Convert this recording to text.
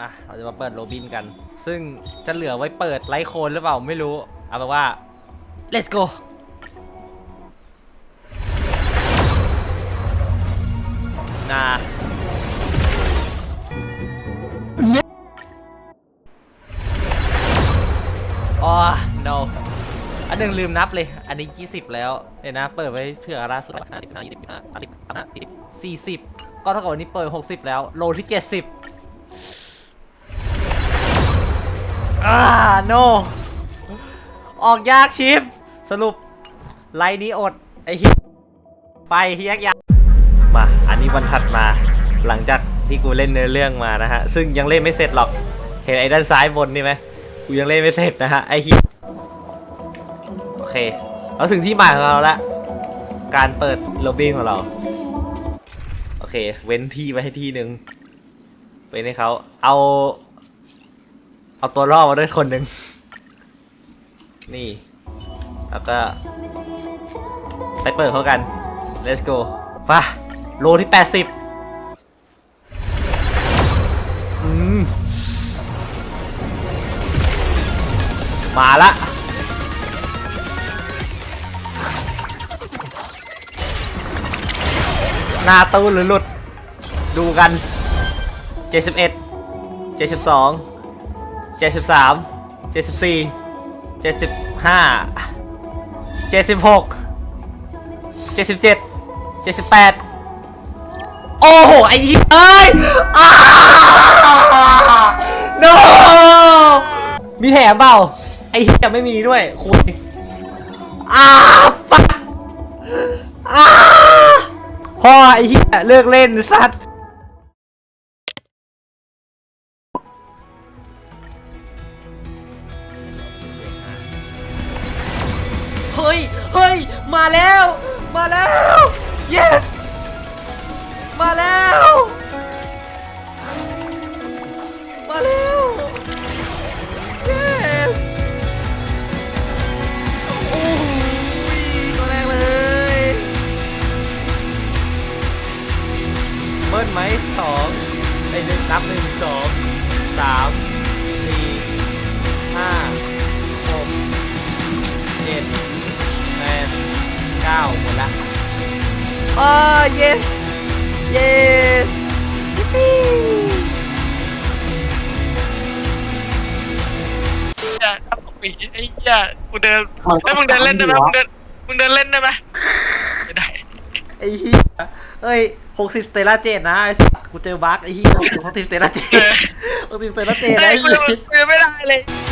มาเราจะมาเปิดโรบินกัน ซึ่งจะเหลือไว้เปิดไลท์โคนหรือเปล่าไม่รู้ เอาเป็นว่า let's go นาอ๋อ no อันหนึ่งลืมนับเลย อันนี้ 20 แล้วเดี๋ยวนะ เปิดไว้เผื่อล่าสุดห้าสิบห้ายี่สิบห้าสิบห้าสี่สิบก็เท่ากับวันนี้เปิด 60 แล้ว โลที่ 70 อ่า no ออกยากชิปสรุปไลน์นี้อด ไอเฮียไปเฮียกยากมา อันนี้วันถัดมาหลังจากที่กูเล่นเนื้อเรื่องมานะฮะ ซึ่งยังเล่นไม่เสร็จหรอก เห็นไอ้ด้านซ้ายบนนี่ไหมกูยังเล่นไม่เสร็จนะฮะไอเฮียโอเค เราถึงที่หมายของเราละการเปิดโรบินของเรา โอเค เว้นที่ไว้ให้ที่หนึ่งเว้นให้เขาเอา เอาตัวล่อมาด้วยคนหนึ่งนี่ แล้วก็ไปเปิดเขากัน let's go ป่ะโลที่ 80 อืม มาละหน้าตู้หรือหลุด ดูกัน 71 72 73 74 75 76 77 78โอ้โห ไอ้เหี้ยเอ้ยอ้า no มีแถมเปล่า ไอ้เหี้ยไม่มีด้วยคุยอ้าฟักอ้าพ่อไอ้เหี้ยเลิกเล่นสัตว์ เฮ้ย มาแล้ว มาแล้ว yes มาแล้ว มาแล้ว yes โอ้โหตัวแรกเลยเบิ้ลไหมสองไอ้หนึ่งนับหนึ่งสอง เก้าหมดละอ๋อ yes yes อย่าทำของหมีไอ้เหี้ยกูเดินไอ้ยมึงเดินเล่นได้ไหมมึงเดินมึงเดินเล่นได้ไหมไม่ได้ไอ้เหี้ยเอ้ยหกสิบสเตลล่าเจดนะไอ้สัสกูเจอบั๊กไอ้เหี้ยหกสิบสเตลล่าเจดหกสิบสเตลล่าเจดไอ้ไอ้กูเหี้ยยังกูยังไม่ได้เลยไ